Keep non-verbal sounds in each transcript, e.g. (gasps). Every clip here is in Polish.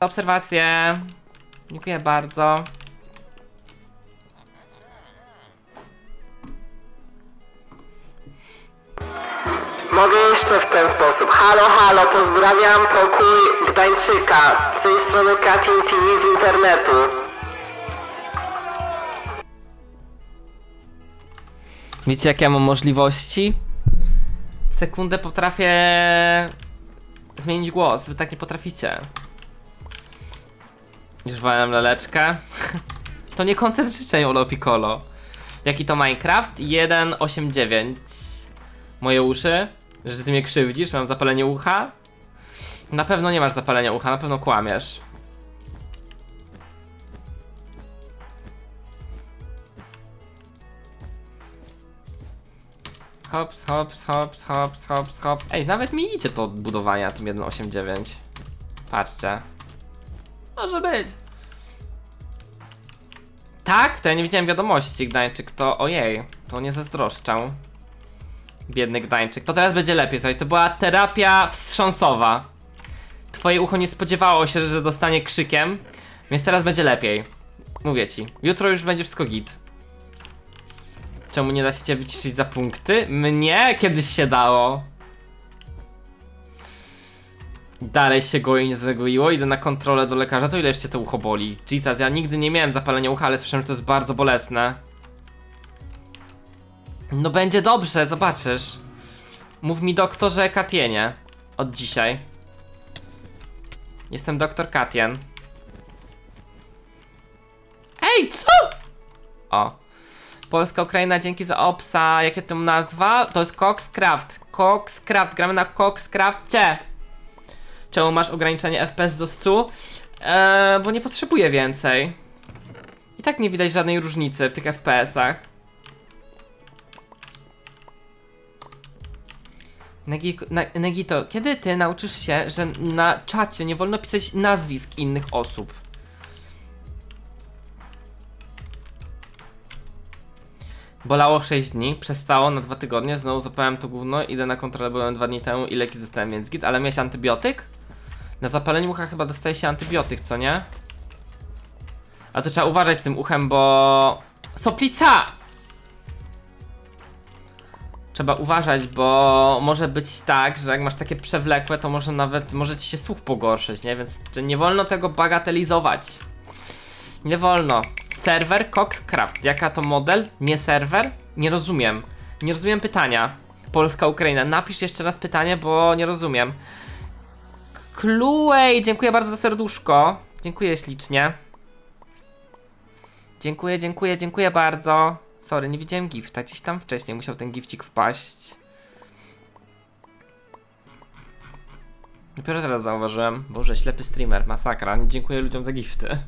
Za obserwację. Dziękuję bardzo. Mogę jeszcze w ten sposób. Halo, halo, pozdrawiam pokój Gdańczyka. Z tej strony Katin TV z internetu. Wiecie, jakie ja mam możliwości? W sekundę potrafię zmienić głos. Wy tak nie potraficie. Już wolałem laleczkę. (laughs) To nie koncert życzeń Olo Piccolo. Jaki to Minecraft? 1.8.9. Moje uszy? Że ty mnie krzywdzisz? Mam zapalenie ucha? Na pewno nie masz zapalenia ucha, na pewno kłamiesz. Hops, hops, hops, hops, hops, hops. Ej, nawet mi idzie to budowanie na tym 1.8.9. Patrzcie. Może być. Tak? To ja nie widziałem wiadomości, Gdańczyk. To ojej, to nie zazdroszczę. Biedny Gdańczyk. To teraz będzie lepiej, słuchaj. To była terapia wstrząsowa. Twoje ucho nie spodziewało się, że dostanie krzykiem, więc teraz będzie lepiej. Mówię ci. Jutro już będzie wszystko git. Czemu nie da się cię wyciszyć za punkty? Mnie kiedyś się dało. Dalej się goi, nie zagoiło. Idę na kontrolę do lekarza. To ile jeszcze to ucho boli? Jesus, ja nigdy nie miałem zapalenia ucha, ale słyszałem, że to jest bardzo bolesne. No będzie dobrze, zobaczysz. Mów mi doktorze Katienie. Od dzisiaj. Jestem doktor Katien. Ej, co? O. Polska Ukraina, dzięki za obsa. Jakie to nazwa? To jest Coxcraft. Coxcraft, gramy na Coxcrafcie. Czemu masz ograniczenie FPS do 100? Eee, bo nie potrzebuję więcej. I tak nie widać żadnej różnicy w tych FPS-ach. Negi, Negito, kiedy ty nauczysz się, że na czacie nie wolno pisać nazwisk innych osób? Bolało 6 dni, przestało na 2 tygodnie, znowu zapałem to gówno, idę na kontrolę, byłem 2 dni temu i leki dostałem, więc git, ale miałeś antybiotyk? Na zapalenie ucha chyba dostaje się antybiotyk, co nie? A to trzeba uważać z tym uchem, bo... Soplica! Trzeba uważać, bo może być tak, że jak masz takie przewlekłe, to może nawet, może ci się słuch pogorszyć, nie? Więc nie wolno tego bagatelizować. Nie wolno. Serwer Coxcraft. Jaka to model? Nie serwer? Nie rozumiem. Nie rozumiem pytania. Polska, Ukraina. Napisz jeszcze raz pytanie, bo nie rozumiem. Kluej, dziękuję bardzo za serduszko. Dziękuję ślicznie. Dziękuję, dziękuję, dziękuję bardzo. Sorry, nie widziałem gifta. Gdzieś tam wcześniej musiał ten gifcik wpaść. Dopiero teraz zauważyłem. Boże, ślepy streamer, masakra. Dziękuję ludziom za gifty.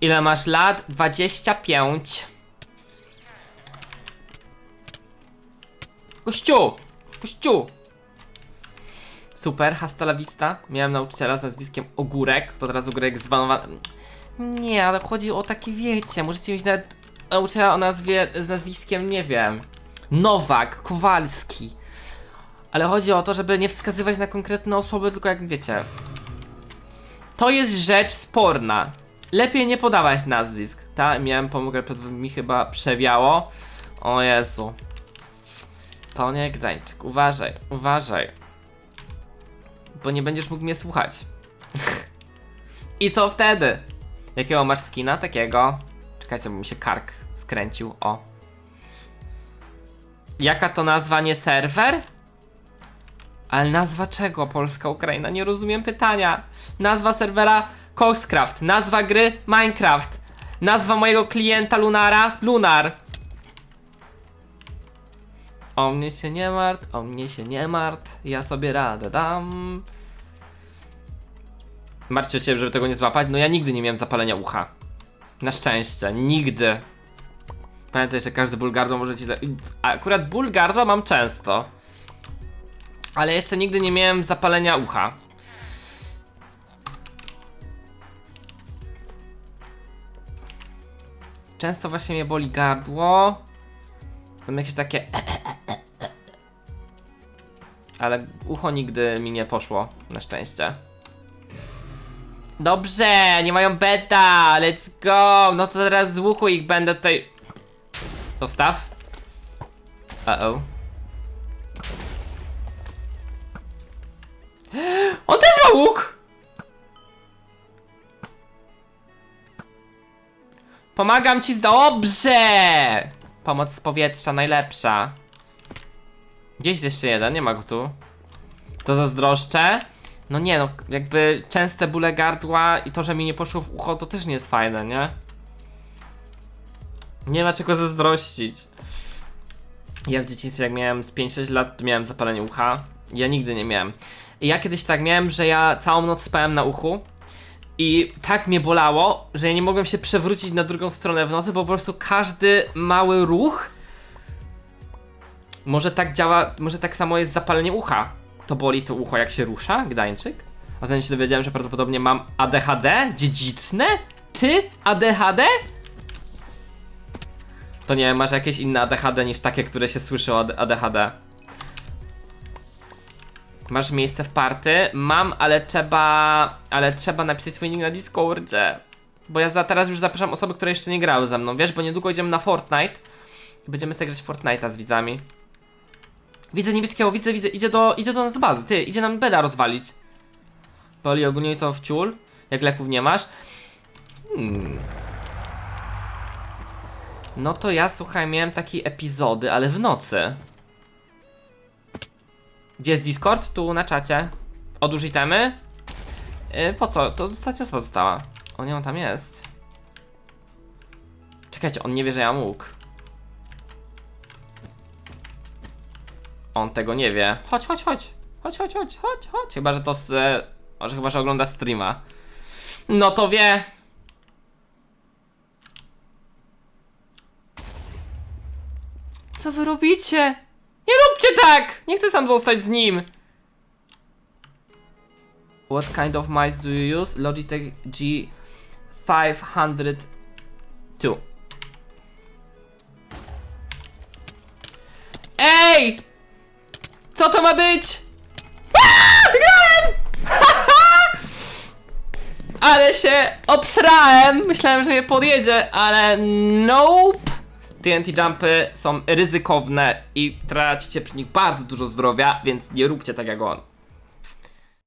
Ile masz lat? 25. Kościół! Kościół! Super, hasta la vista. Miałem nauczyciela z nazwiskiem Ogórek, to teraz Ogórek zbanowany. Nie, ale chodzi o takie wiecie, możecie mieć nawet nauczyciela o nazwie z nazwiskiem, nie wiem. Nowak, Kowalski. Ale chodzi o to, żeby nie wskazywać na konkretne osoby, tylko jak wiecie. To jest rzecz sporna. Lepiej nie podawać nazwisk. Ta, miałem pomogę, mi chyba przewiało. O Jezu. Panie Gdańczyk, uważaj, uważaj. Bo nie będziesz mógł mnie słuchać. I co wtedy? Jakiego masz skina? Takiego. Czekajcie, bo mi się kark skręcił. O. Jaka to nazwa, nie serwer? Ale nazwa czego? Polska, Ukraina? Nie rozumiem pytania. Nazwa serwera Coxcraft. Nazwa gry Minecraft. Nazwa mojego klienta Lunara Lunar. O mnie się nie martw, o mnie się nie martw, ja sobie radę dam. Martwcie się, żeby tego nie złapać. No ja nigdy nie miałem zapalenia ucha. Na szczęście, nigdy. Pamiętaj, że każdy ból gardła może ci... Akurat ból gardła mam często. Ale jeszcze nigdy nie miałem zapalenia ucha. Często właśnie mnie boli gardło. Mam jakieś takie... (clears throat) Ale ucho nigdy mi nie poszło, na szczęście. Dobrze, nie mają beta, let's go! No to teraz z łuku ich będę tutaj... Zostaw. Uh-oh. (gasps) On też ma łuk! Pomagam ci z... Dobrze! Pomoc z powietrza najlepsza. Gdzieś jest jeszcze jeden, nie ma go tu. To zazdroszczę. No nie no, jakby częste bóle gardła i to, że mi nie poszło w ucho, to też nie jest fajne, nie? Nie ma czego zazdrościć. Ja w dzieciństwie, jak miałem z 5-6 lat, to miałem zapalenie ucha. Ja nigdy nie miałem. I ja kiedyś tak miałem, że ja całą noc spałem na uchu. I tak mnie bolało, że ja nie mogłem się przewrócić na drugą stronę w nocy, bo po prostu każdy mały ruch może tak działa, może tak samo jest zapalenie ucha. To boli to ucho jak się rusza, Gdańczyk? A zatem się dowiedziałem, że prawdopodobnie mam ADHD dziedziczne? Ty? ADHD? To nie, masz jakieś inne ADHD niż takie, które się słyszy o AD- ADHD. Masz miejsce w party? Mam, ale trzeba. Ale trzeba napisać swój nick na Discordzie. Bo ja za, teraz już zapraszam osoby, które jeszcze nie grały ze mną, wiesz, bo niedługo idziemy na Fortnite. Będziemy sobie grać Fortnite'a z widzami. Widzę niebieskiego, widzę, widzę, idzie do, idzie do nas z bazy, ty, idzie nam beda rozwalić. Boli ogólnie to w ciul, jak leków nie masz. Hmm. No to ja, słuchaj, miałem takie epizody, ale w nocy. Gdzie jest Discord? Tu na czacie. Odłóż itemy. Yy, po co? To osoba została. O nie, on tam jest. Czekajcie, on nie wie, że ja mam On tego nie wie. Chodź, chodź, chodź. Chodź, chodź, chodź, chodź, chodź. Chyba, że to z... e, Może chyba, że ogląda streama. No to wie. Co wy robicie? Nie róbcie tak! Nie chcę sam zostać z nim. What kind of mice do you use? Logitech G502. Ej! Co to ma być? Aaa, Wygrałem! (laughs) ale się obsrałem! Myślałem, że je podjedzie, ale nope! TNT jumpy są ryzykowne i tracicie przy nich bardzo dużo zdrowia, więc nie róbcie tak jak on.